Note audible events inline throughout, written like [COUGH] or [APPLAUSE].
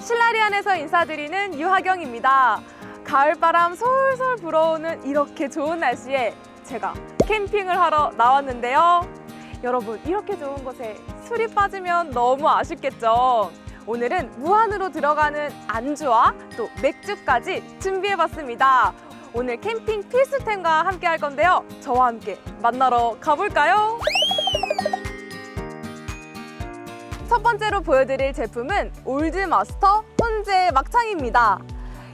캠핑장에서 인사드리는 유하경입니다. 가을바람 솔솔 불어오는 이렇게 좋은 날씨에 제가 캠핑을 하러 나왔는데요. 여러분, 이렇게 좋은 곳에 술이 빠지면 너무 아쉽겠죠? 오늘은 무한으로 들어가는 안주와 또 맥주까지 준비해봤습니다. 오늘 캠핑 필수템과 함께 할 건데요. 저와 함께 만나러 가볼까요? 첫 번째로 보여드릴 제품은 올드마스터 혼재 막창입니다.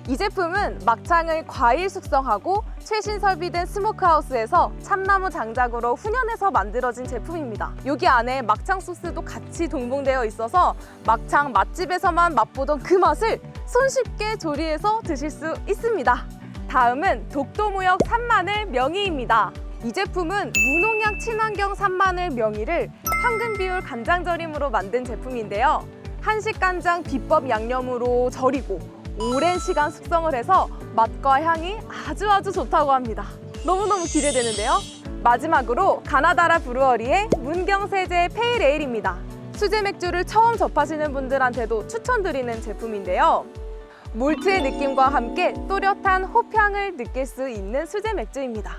이 제품은 막창을 과일 숙성하고 최신 설비된 스모크하우스에서 참나무 장작으로 훈연해서 만들어진 제품입니다. 여기 안에 막창 소스도 같이 동봉되어 있어서 막창 맛집에서만 맛보던 그 맛을 손쉽게 조리해서 드실 수 있습니다. 다음은 독도무역 산마늘 명이입니다. 이 제품은 무농약 친환경 산마늘 명이를 황금 비율 간장 절임으로 만든 제품인데요. 한식 간장 비법 양념으로 절이고 오랜 시간 숙성을 해서 맛과 향이 아주 아주 좋다고 합니다. 너무너무 기대되는데요. 마지막으로 가나다라 브루어리의 문경세제 페이레일입니다. 수제 맥주를 처음 접하시는 분들한테도 추천드리는 제품인데요. 몰트의 느낌과 함께 또렷한 호향을 느낄 수 있는 수제 맥주입니다.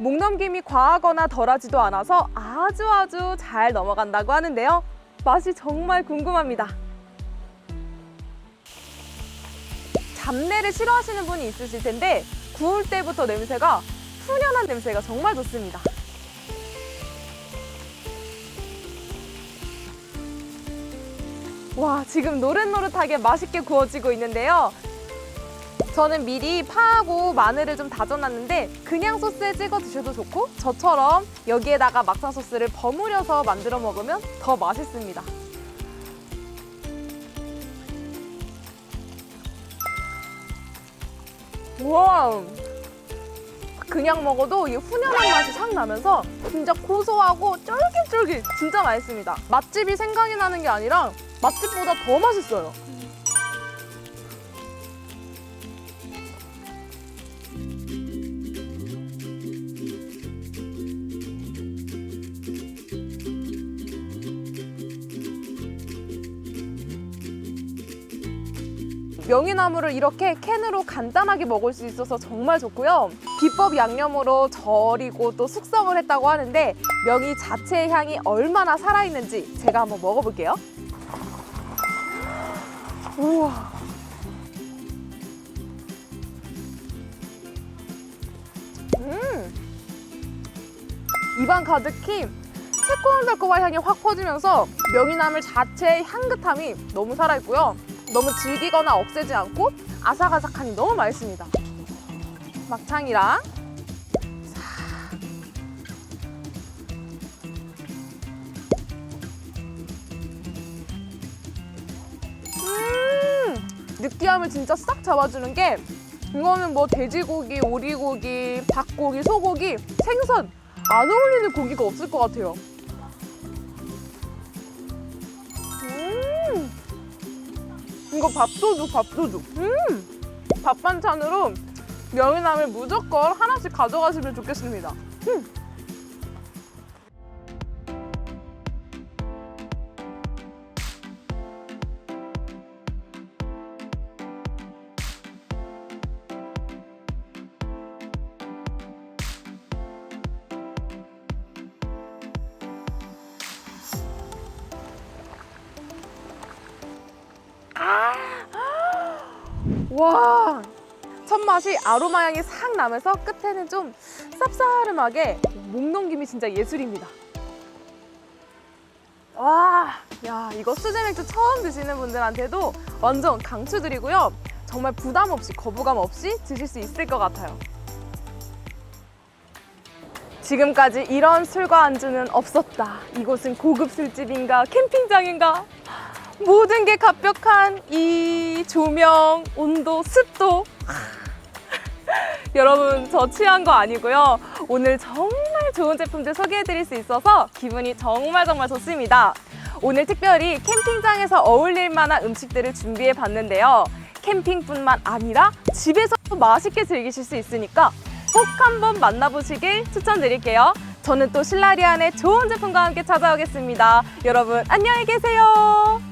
목 넘김이 과하거나 덜하지도 않아서 아주 아주 잘 넘어간다고 하는데요. 맛이 정말 궁금합니다. 잡내를 싫어하시는 분이 있으실 텐데 구울 때부터 냄새가 훈연한 냄새가 정말 좋습니다. 와, 지금 노릇노릇하게 맛있게 구워지고 있는데요. 저는 미리 파하고 마늘을 좀 다져놨는데 그냥 소스에 찍어 드셔도 좋고 저처럼 여기에다가 막창 소스를 버무려서 만들어 먹으면 더 맛있습니다. 우와! 그냥 먹어도 이 훈연한 맛이 싹 나면서 진짜 고소하고 쫄깃쫄깃 진짜 맛있습니다. 맛집이 생각이 나는 게 아니라 맛집보다 더 맛있어요. 명이나물을 이렇게 캔으로 간단하게 먹을 수 있어서 정말 좋고요. 비법 양념으로 절이고 또 숙성을 했다고 하는데 명이 자체의 향이 얼마나 살아있는지 제가 한번 먹어볼게요. 우와. 음. 입안 가득히 새콤달콤한 향이 확 퍼지면서 명이나물 자체의 향긋함이 너무 살아있고요. 너무 질기거나 억세지 않고 아삭아삭하니 너무 맛있습니다. 막창이랑 음 느끼함을 진짜 싹 잡아주는 게 이거는 뭐 돼지고기, 오리고기, 닭고기, 소고기, 생선 안 어울리는 고기가 없을 것 같아요. 이거 밥도둑 밥도둑 음! 밥 반찬으로 명이나물 무조건 하나씩 가져가시면 좋겠습니다 음! [GASPS] 와! 첫 맛이 아로마 향이 싹 나면서 끝에는 좀 쌉싸름하게 목 넘김이 진짜 예술입니다. 와, 야 이거 수제 맥주 처음 드시는 분들한테도 완전 강추드리고요. 정말 부담 없이 거부감 없이 드실 수 있을 것 같아요. 지금까지 이런 술과 안주는 없었다. 이곳은 고급 술집인가 캠핑장인가? 모든 게 갑벽한 이 조명, 온도, 습도. [LAUGHS] 여러분, 저 취한 거 아니고요. 오늘 정말 좋은 제품들 소개해 드릴 수 있어서 기분이 정말 정말 좋습니다. 오늘 특별히 캠핑장에서 어울릴 만한 음식들을 준비해 봤는데요. 캠핑뿐만 아니라 집에서도 맛있게 즐기실 수 있으니까 꼭 한번 만나보시길 추천드릴게요. 저는 또 신라리안의 좋은 제품과 함께 찾아오겠습니다. 여러분, 안녕히 계세요.